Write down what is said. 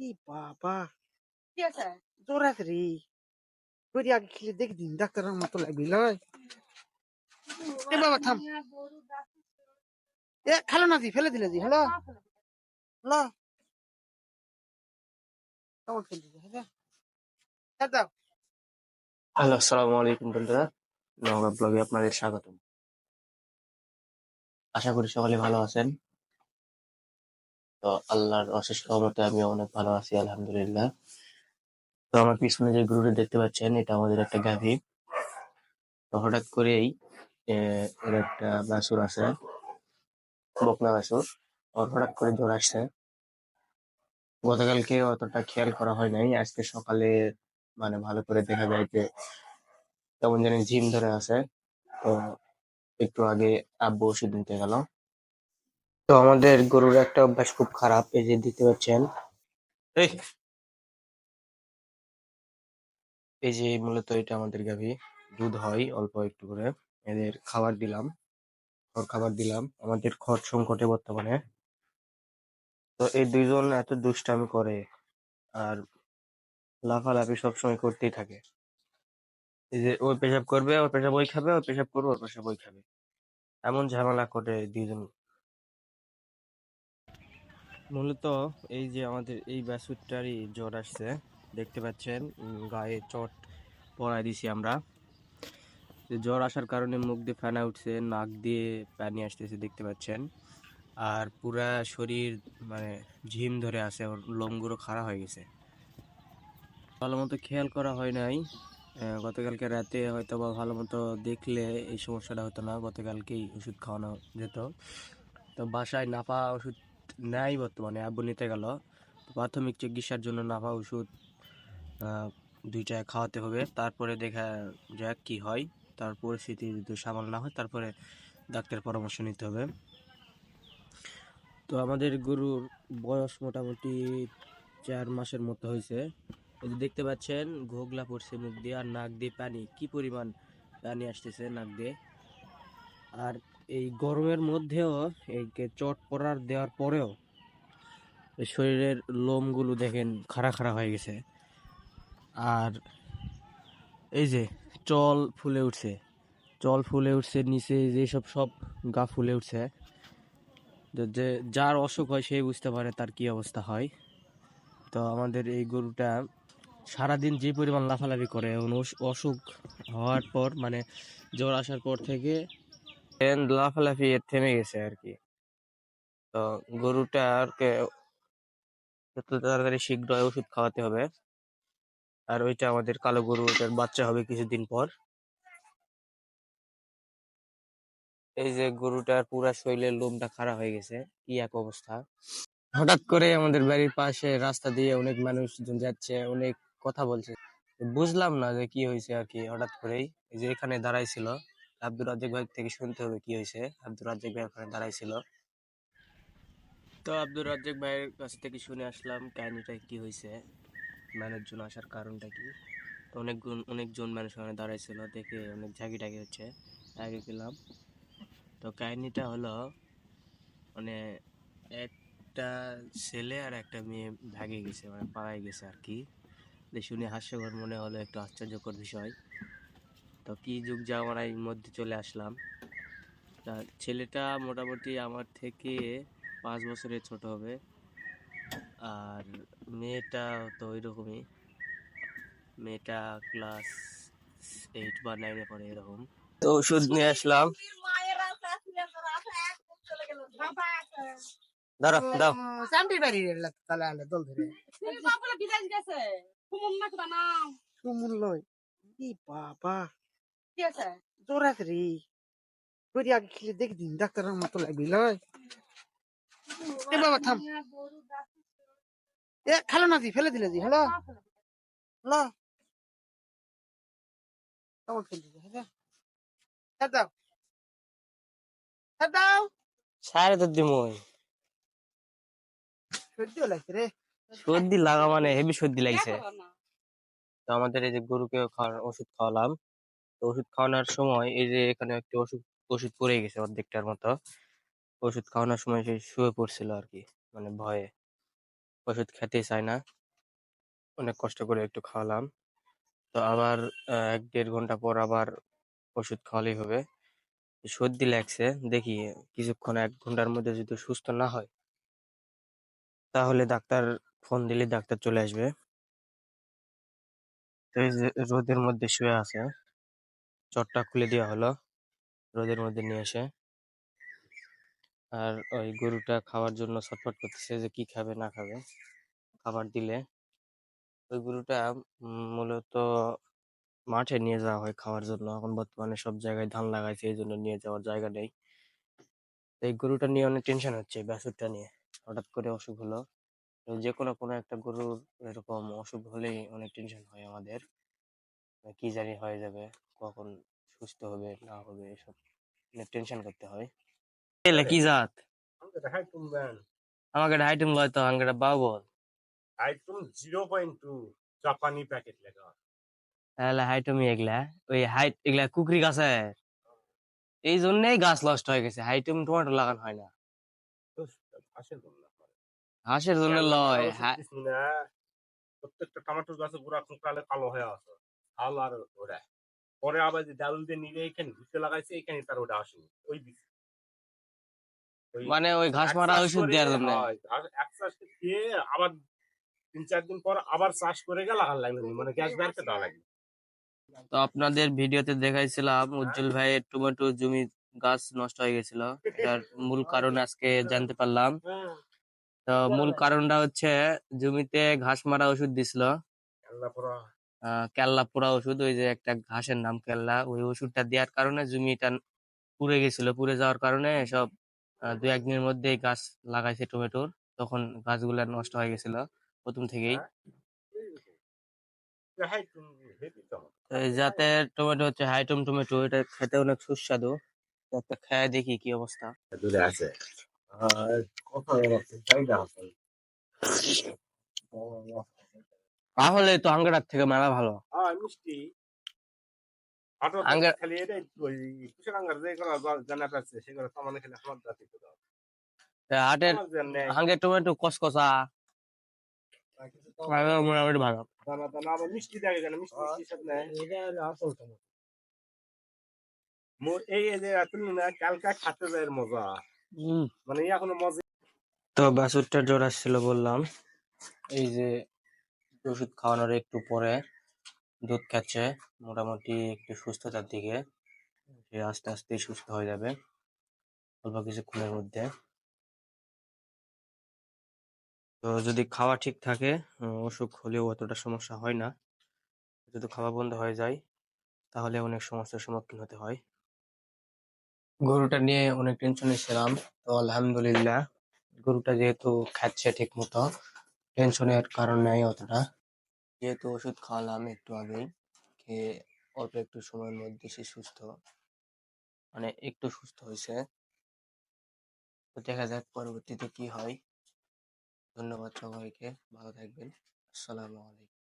ই বাবা কি আছে জ্বর আছে রে করি আগে খেলে দেখি দিন ডাক্তারের মতো লাগবি লয় এ বাবা থাম এ খালো না দি ফেলে দিলে দি হলো হলো কেমন ফেলে দিলে হ্যাঁ দাও হ্যালো আসসালামু আলাইকুম বন্ধুরা নওগাঁ ব্লগে আপনাদের স্বাগতম আশা করি সকলে ভালো আছেন তো আল্লাহর অশেষ রহমতে আমি অনেক ভালো আছি, আলহামদুলিল্লাহ। তো আমার পিছনে যে গরুটা দেখতে পাচ্ছেন, এটা আমাদের একটা গাভী। তো হঠাৎ করেই এর একটা বাছুর আছে, বকনা বাছুর। ওর হঠাৎ করে জ্বর আসছে। গতকালকে অতটা খেয়াল করা হয় নাই। আজকে সকালে মানে ভালো করে দেখা যায় যে, কেমন জানি ঝিম ধরে আছে। তো একটু আগে আব্বু ওষুধ নিতে গেল। তো আমাদের গরুর একটা অভ্যাস খুব খারাপ এই যে দেখতে পাচ্ছেন। এই। এই যে মূলত এটা আমাদের গাভী। দুধ হয় অল্প একটু করে। এদের খাবার দিলাম। খড় খাবার দিলাম। আমাদের খড় সংকটে বর্তমানে। তো এই দুইজন এত দুষ্টামি করে আর লাফালাফি সবসময় করতেই থাকে। এই যে ওই পেশাব করবে ওর পেশাব ওই খাবে ওর পেশাব করবে ওর পেশাব ওই খাবে। এমন ঝামেলা করে দুইজন মূলত এই যে আমাদের এই বাছুরটারই জ্বর আসছে, দেখতে পাচ্ছেন গায়ে চট পরাই দিছি আমরা। জ্বর আসার কারণে মুখ দিয়ে ফেনা উঠছে, নাক দিয়ে পানি আসতেছে, দেখতে পাচ্ছেন। আর পুরা শরীর মানে ঝিম ধরে আছে, ওর লোমগুলো খাড়া হয়ে গেছে। ভালো মতো খেয়াল করা হয় নাই। গতকালকে রাতে হয়তো বা ভালো মতো দেখলে এই সমস্যাটা হতো না, গতকালকেই ওষুধ খাওয়ানো যেত। তো বাসায় নাপা ওষুধ নেয় বর্তমানে আব্বু নিতে গেল। প্রাথমিক চিকিৎসার জন্য নাপা ওষুধ আহ, দুইটা খাওয়াতে হবে। তারপরে দেখা যাক কি হয়। তার পরিস্থিতি যদি সামাল না হয় তারপরে ডাক্তারের পরামর্শ নিতে হবে। তো আমাদের গরুর বয়স মোটামুটি চার মাসের মতো হয়েছে। এই দেখতে পাচ্ছেন ঘোগলা পড়ছে মুখ দিয়ে আর নাক দিয়ে পানি। কি পরিমাণ পানি আসতেছে নাক দিয়ে? আর এই গরমের মধ্যেও এই চট পড়ার দেওয়ার পরেও শরীরের লোমগুলো দেখেন খাড়া খাড়া হয়ে গেছে। আর এই যে চল ফুলে উঠছে, চল ফুলে উঠছে, নিচে যেসব সব গা ফুলে উঠছে, যে- যার অসুখ হয় সেই বুঝতে পারে তার কি অবস্থা হয়। তো আমাদের এই গরুটা সারাদিন যে পরিমাণ লাফালাফি করে অসুখ হওয়ার পর মানে জ্বর আসার পর থেকে লাফালাফি থেমে গেছে আর কি তো গরুটাকে যত তাড়াতাড়ি শীঘ্র ওষুধ খাওয়াতে হবে, আর ওইটা আমাদের কালো গরু ওটার বাচ্চা হবে কিছুদিন পর। এই যে গরুটার পুরা শরীরের লোমটা খারাপ হয়ে গেছে, কি এক অবস্থা। হঠাৎ করে আমাদের বাড়ির পাশে রাস্তা দিয়ে অনেক মানুষজন যাচ্ছে, অনেক কথা বলছে। বুঝলাম না যে কি হয়েছে আর কি হঠাৎ করেই। যে এখানে দাঁড়াইছিল। আব্দুর রাজ্জাক ভাই থেকে শুনতে হবে কি হয়েছে। আব্দুর রাজ্জাক ভাই ওখানে দাঁড়াইছিল। তো আব্দুর রাজ্জাক ভাইয়ের কাছ থেকে শুনে আসলাম, কাহিনীটা কি হয়েছে, মানুষজন আসার কারণটা কি? তো অনেকজন অনেকজন মানুষ ওখানে দাঁড়াইছিল, দেখে অনেক ঝাঁকি টাকি হচ্ছে, আগে গেলাম। তো কাহিনিটা হলো মানে একটা ছেলে আর একটা মেয়ে ভাগে গেছে মানে পালায় গেছে আর কি। শুনে হাস্যকর মনে হলো, একটু আশ্চর্যকর বিষয়। তো কি যুগ জামানার মধ্যে চলে আসলাম। তা ছেলেটা মোটামুটি আমার থেকে পাঁচ বছরের ছোট হবে। আর মেয়েটা তো ওই রকমই মেয়েটা ক্লাস এইট বা নাইনে পড়ে এরকম। তো ওষুধ নিয়ে আসলাম। দাও চান্দি বাড়ি তাহলে আলে দল ধরে সুমুল লয় বাবা। কি আছে জ্বর আছে রে করি আগে খেলে দেখি দিন ডাক্তারের মতো লাগবি লয় এ বাবা থাম এ খালো না দি ফেলে দিলে দি হলো হলো কেমন ফেলে দিলে হ্যাঁ হ্যাঁ দাও হ্যাঁ দাও সাড়ে তো দিমই সহ্য লাগছে রে সর্দি লাগা মানে হেভি সর্দি লাগছে তো আমাদের এই যে গরুকে খাওয়ার ওষুধ খাওয়ালাম। ওষুধ খাওয়ানোর সময় এই যে এখানে একটা ওষুধ ওষুধ পড়ে গেছে অর্ধেকটার মতো। ওষুধ খাওয়ানোর সময় সে শুয়ে পড়ছিল আর কি মানে ভয়ে। ওষুধ খেতে চায় না। অনেক কষ্ট করে একটু খাওয়ালাম। তো আবার এক দেড় ঘণ্টা পর আবার ওষুধ খাওয়ালেই হবে। সর্দি লাগছে, দেখি কিছুক্ষণ, এক ঘণ্টার মধ্যে যদি সুস্থ না হয়। তাহলে ডাক্তার ফোন দিলে ডাক্তার চলে আসবে। রোদের মধ্যে শুয়ে আছে। চটটা খুলে দেওয়া হলো রোদের মধ্যে নিয়ে এসে। আর ওই গরুটা খাওয়ার জন্য ছটফট করতেছে যে কি খাবে, না খাবে। খাবার দিলে ওই গরুটা মূলত মাঠে নিয়ে যাওয়া হয় খাওয়ার জন্য। এখন বর্তমানে সব জায়গায় ধান লাগাইছে, এই জন্য নিয়ে যাওয়ার জায়গা নেই। এই গরুটা নিয়ে অনেক টেনশন হচ্ছে বাছুরটা নিয়ে। হঠাৎ করে অসুখ হলো। যে কোনো কোনো একটা গরুর এরকম অসুখ হলেই অনেক টেনশন হয় আমাদের। কি জানি হয়ে যাবে। কখন সুস্থ হবে না হবে এসব অনেক টেনশন করতে হয়। এলে কি জাত? আমাকে হাইটুম লয় তো আমাকে বাউ বল। হাইটুম জিরো পয়েন্ট টু জাপানি প্যাকেট লেখা। তাহলে হাইটুমি এগুলা। ওই হাইট এগুলা কুকরি গাছে। এই জন্যই গাছ নষ্ট হয়ে গেছে। হাইটুম টমেটো লাগানো হয় না। হাঁসের জন্য লয় হা- না। প্রত্যেকটা টমেটো গাছে গুড়া কালো হয়ে আছে। হাল আর ওরা পরে আবার যে ডাউল দিয়ে নিয়ে এখানে ঘুরতে লাগাইছে এখানে তার ওটা আসেনি। ওই বীজ মানে ওই ঘাস মারা ওষুধ দেওয়ার জন্য? হয়, আর এক চাষ দিয়ে আবার তিন চার দিন পর আবার চাষ করে গেল লাগান লাগল মানে গ্যাস বেরতে দেওয়া লাগল। তো আপনাদের ভিডিওতে দেখাইছিলাম উজ্জ্বল ভাইয়ের টমেটো জমি গাছ নষ্ট হয়ে গেছিল। এটার মূল কারণ আজকে জানতে পারলাম। তো মূল কারণটা হচ্ছে জমিতে ঘাস মারা ওষুধ দিছিল। কেল্লা পোড়া ওষুধ ওই যে একটা ঘাসের নাম কেল্লা ওই ওষুধটা দেওয়ার কারণে জমিটা পুড়ে গেছিল। পুড়ে যাওয়ার কারণে সব দু একদিনের মধ্যেই গাছ লাগাইছে টমেটোর। তখন গাছগুলা নষ্ট হয়ে গেছিল প্রথম থেকেই। যাতে টমেটো জাতের টমেটো হচ্ছে হাইটম টমেটো এটা খেতে অনেক সুস্বাদু। একটা খেয়ে দেখি কি অবস্থা। দূরে আছে। আর কত আছে? তাহলে তো আঙ্গারার থেকে মেলা ভালো। হ্যাঁ মিষ্টি। আঙ্গার- খালি এটাই ওই আঙ্গার যে করা জানা সেগুলো সামান্য খেলে আমার জাতি তো দাও। তা হাটের হাঙ্গের টমেটো কসকসা আর মোটামুটি ভালো। দানা দানা আবার মিষ্টি দেখে কেন মিষ্টি মিষ্টি সব নেই। মোর এই যে তুমি না কালকা খাতে যায় এর মজা। মানে এখনও মজা তো বাছুরটা জ্বর আসছিল বললাম। এই যে ওষুধ খাওয়ানোর একটু পরে দুধ খাচ্ছে, মোটামুটি একটু সুস্থতার দিকে। সে আস্তে আস্তে সুস্থ হয়ে যাবে অল্প কিছুক্ষণের মধ্যে। তো যদি খাওয়া ঠিক থাকে অসুখ হলেও অতটা সমস্যা হয় না। যদি খাওয়া বন্ধ হয়ে যায়, তাহলে অনেক সমস্যার সম্মুখীন হতে হয়। গরুটা নিয়ে অনেক টেনশনে ছিলাম। তো আলহামদুলিল্লাহ, গরুটা যেহেতু খাচ্ছে ঠিক মতো টেনশনের কারণ নেই অতটা। যেহেতু ওষুধ খাওয়ালাম একটু আগেই, খেয়ে অল্প একটু সময়ের মধ্যে সে সুস্থ। মানে একটু সুস্থ হয়েছে। তো দেখা যাক পরবর্তীতে কি হয়। ধন্যবাদ সবাইকে। ভালো থাকবেন। আসসালামু আলাইকুম।